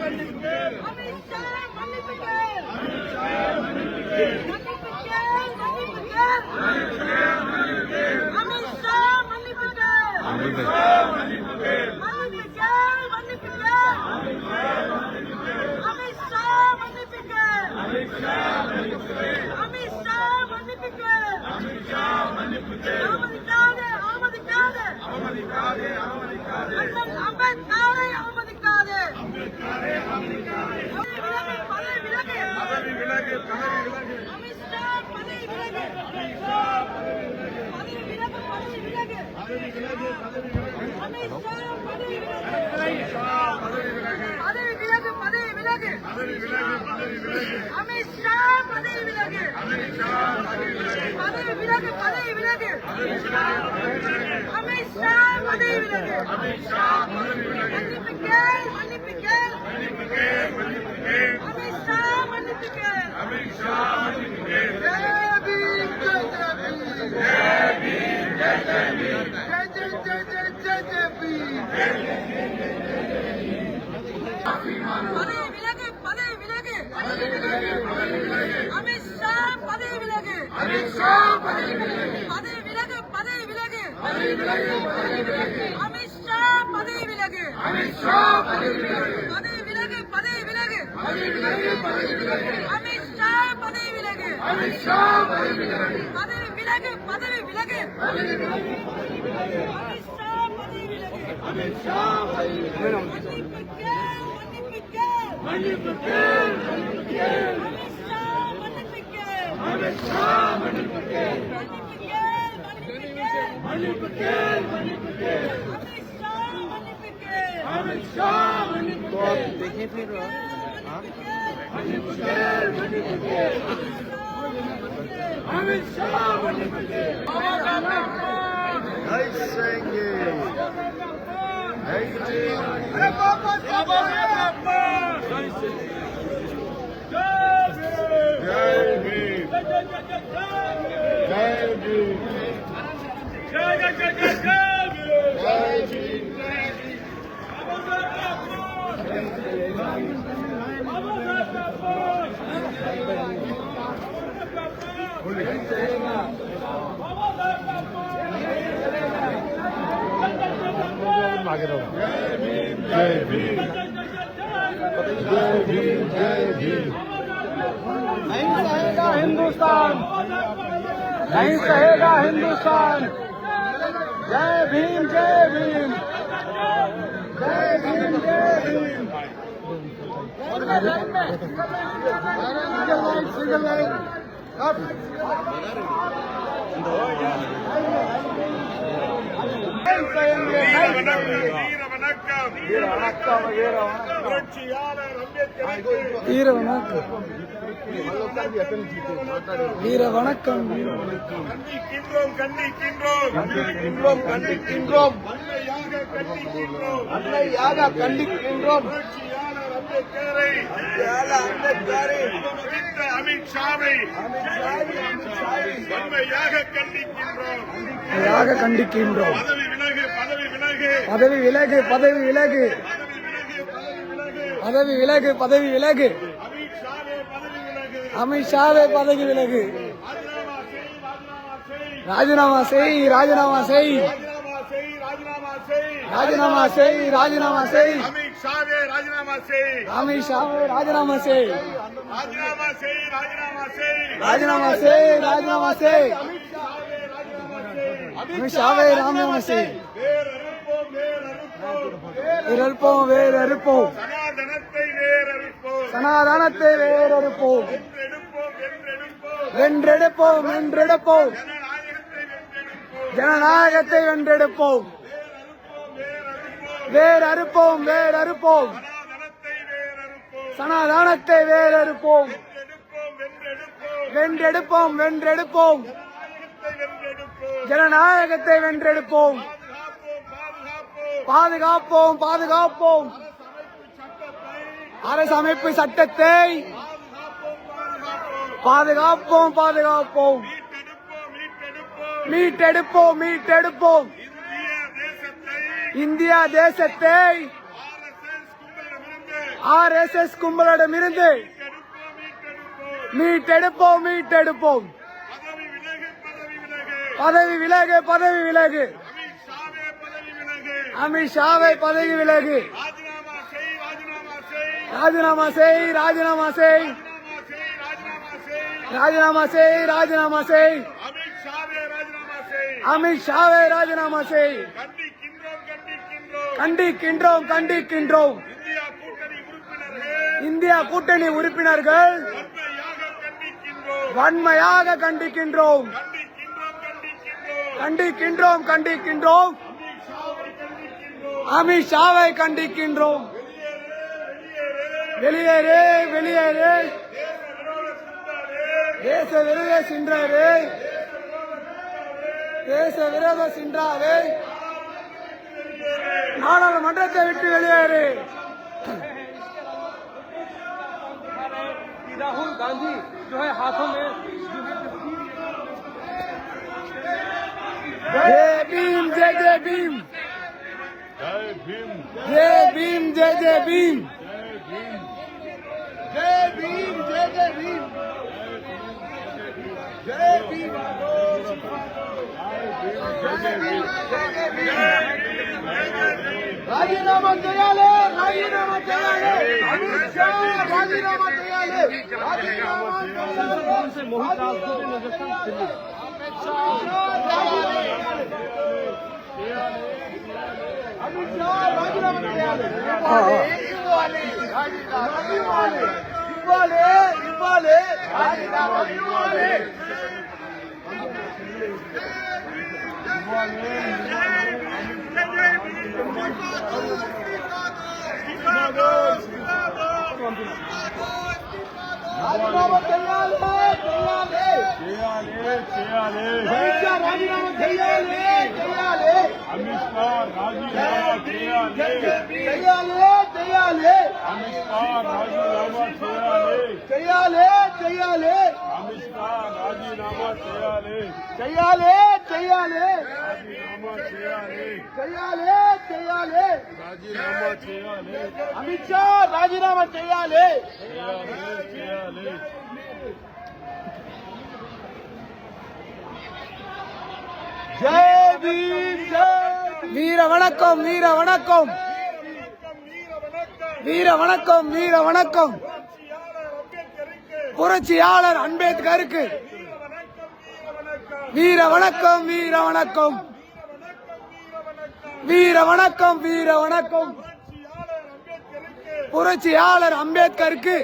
Amin Shah Mani Patel Amin Shah Mani Patel Amin Shah Mani Patel Amin Shah Mani Patel பதவி விலகு. பதவி விலகு. அமித்ஷா பதவி விலகு பதவி விலகு பதவி விலகு அமித்ஷா பதவி விலகு மன்னிப்பு கேள் மன்னிப்பு கேள் அமித்ஷா மன்னிப்பு கேள் ஜெய் பீம், ஜெய் பீம். ஜெய் ஜெய் ஜெய் ஜெய் ஜெய் ஜெய் பீம். பதவி விலகு பதவி விலகு அமித்ஷா பதவி விலகு அமித்ஷா பதவி விலகு பதவி விலகு பதவி விலகு அமித்ஷா பதவி விலகு அமித்ஷா பதவி விலகு பதவி விலகு பதவி விலகு அமித்ஷா பதவி விலகு அமித்ஷா பதவி விலகு பதவி விலகு பதவி விலகு அமித்ஷா பதவி விலகு அமித்ஷா பதவி விலகு மன்னிப்பு கேள் மன்னிப்பு கேள் மன்னிப்பு கேள் देखिए फिर अमित शाह singing. 18. आगे रहो जय भीम जय भीम जय भीम जय भीम नहीं सहेगा हिंदुस्तान नहीं सहेगा हिंदुस्तान जय भीम जय भीम जय भीम जय भीम सिंगल लाइन अब नहीं सहेंगे नहीं सहेंगे வீர வணக்கம் வீர வணக்கம். புரட்சியாளர் அம்பேத்கர் வீர வணக்கம். வீர கண்டிக்கின்றோம் கண்டிக்கின்றோம். கண்டிக்கின்றோம் கண்டிக்கின்றோம். அன்னையாக கண்டிக்கின்றோம். அன்னையாக கண்டிக்கின்றோம். புரட்சியாளர் அம்பேத்கரை. அம்பேத்கரை. அவமதித்த அமித்ஷாவை வன்மையாக கண்டிக்கின்றோம். கண்டிக்கின்றோம். பதவி விலகு பதவி பதவி விலகு பதவி விலகு பதவி விலகு பதவி விலகு பதவி விலகு அமித்ஷாவே பதவி விலகு அமித்ஷாவே பதவி விலகு ராஜினாமா செய் ராஜினாமா செய் ராஜினாமா செய் ராஜினாமா செய் ராஜினாமா செய் ராஜினாமா செய் ராஜினாமா செய் அமித்ஷாவே ராஜினாமா செய் அமித்ஷாவே ராஜினாமா செய் ராஜினாமா செய் ராஜினாமா செய் ராஜினாமா செய் ராஜினாமா செய் வேர் அறுப்போம். சனாதனத்தை அறுப்போம். வென்றெடுப்போம் வென்றெடுப்போம். ஜனநாயகத்தை வென்றெடுப்போம். வேர் அறுப்போம் சனாதனத்தை வேர் அறுப்போம். வென்றெடுப்போம் வென்றெடுப்போம். ஜனநாயகத்தை வென்றெடுப்போம். பாதுகாப்போம் பாதுகாப்போம். அரசமைப்பு சட்டத்தை பாதுகாப்போம் பாதுகாப்போம். மீட்டெடுப்போம் மீட்டெடுப்போம். இந்தியா தேசத்தை ஆர் எஸ் எஸ் கும்பலிடமிருந்து ஆர் மீட்டெடுப்போம் மீட்டெடுப்போம். பதவி விலகு பதவி விலகு பதவி விலகு பதவி விலகு அமித்ஷாவே பதவி விலகு. ராஜினாமா செய் ராஜினாமா செய். ராஜினாமா செய் ராஜினாமா செய். அமித்ஷாவே ராஜினாமா செய். கண்டிக்கின்றோம் கண்டிக்கின்றோம். இந்தியா கூட்டணி உறுப்பினர்கள். வன்மையாக கண்டிக்கின்றோம். கண்டிக்கின்றோம் கண்டிக்கின்றோம். அமித்ஷாவை கண்டிக்கின்றோம் வெளியேறு வெளியேறு தேச விரோத சின்றாரு தேச விரோத சின்றாரு நாடாளுமன்றத்தை விட்டு வெளியேறு राहुल गांधी जो है हाथों में जय भीम जय जय भीम जय भीम जय भीम जय जय भीम जय भीम जय भीम जय जय भीम जय भीम రాజీనామా చేయాలి రాజీనామా చేయాలి అమిత్ షా రాజీనామా చేయాలి రాజీనామా చేయాలి से मोहित राजपूत नजर दिल्ली అమిత్ షా రాజీనామా చేయాలి ఇవ్వాలి రాజీనామా ఇవ్వాలి ఇవ్వాలి ఇవ్వాలి అమిత్ షా రాజీనామా చేయాలి చేయాలి అమిత్ షా రాజీనామా చేయాలి చేయాలి చేయాలి అమిత్ షా రాజీనామా చేయాలి. చేయాలి చేయాలి. అమిత్ షా రాజీనామా చేయాలి. చేయాలి చేయాలి. రాజీనామా చేయాలి. చేయాలి చేయాలి. రాజీనామా చేయాలి. అమిత్ షా రాజీనామా చేయాలి. చేయాలి చేయాలి. జై భీమ్. వీర వణకం వీర వణకం. வீர வணக்கம் வீர வணக்கம். புரட்சியாளர் அம்பேத்கருக்கு. வீர வணக்கம் வீர வணக்கம். வீர வணக்கம் வீர வணக்கம். புரட்சியாளர் அம்பேத்கருக்கு.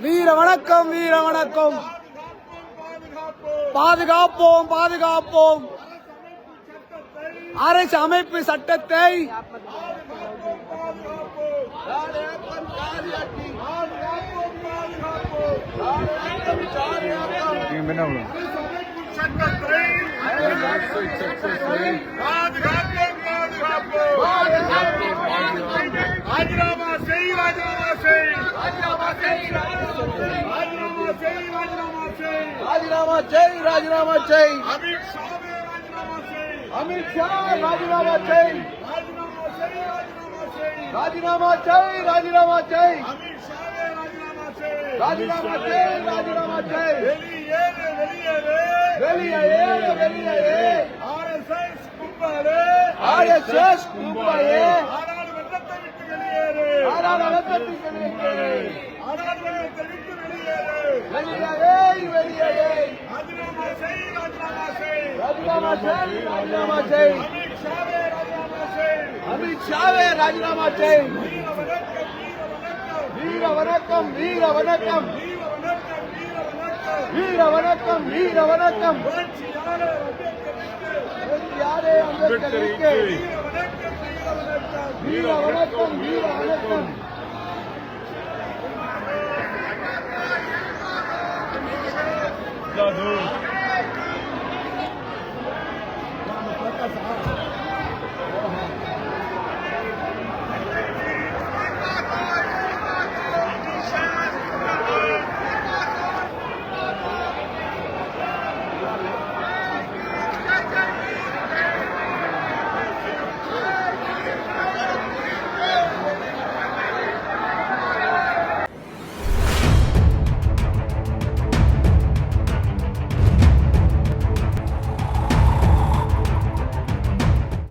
வீர வணக்கம் வீர வணக்கம். பாதுகாப்போம் பாதுகாப்போம். அரசு அமைப்பு சட்டத்தை راجنامہ صحیح راجنامہ صحیح شاہ راجنامہ صحیح شاہ راجنامہ صحیح راجنامہ صحیح ராஜினாமா செய் ராஜினாமா செய் அமித் ஷாவே ராஜினாமா செய் ராஜினாமா செய் ராஜினாமா செய் வெளியேறு வெளியேறு வெளியேறு வெளியேறு ஆர்எஸ்எஸ் கும்பலே ஆர்எஸ்எஸ் கும்பலே நாடாளுமன்றத்தை விட்டு வெளியேறு நாடாளுமன்றத்தை வெளியேறு நாடாளுமன்றத்தை விட்டு வெளியேறு வெளியேறு வெளியேறு ராஜினாமா செய் ராஜினாமா செய் ராஜினாமா செய் ராஜினாமா செய் அமித் ஷாவே ராஜினாமா செய் அமித் ஷாவே ராஜினாமா செய் வீர வணக்கம் வீர வணக்கம். வீர வணக்கம் வீர வணக்கம். யாரே அம்பேத்கருக்கு வீர வணக்கம் வீர வணக்கம்.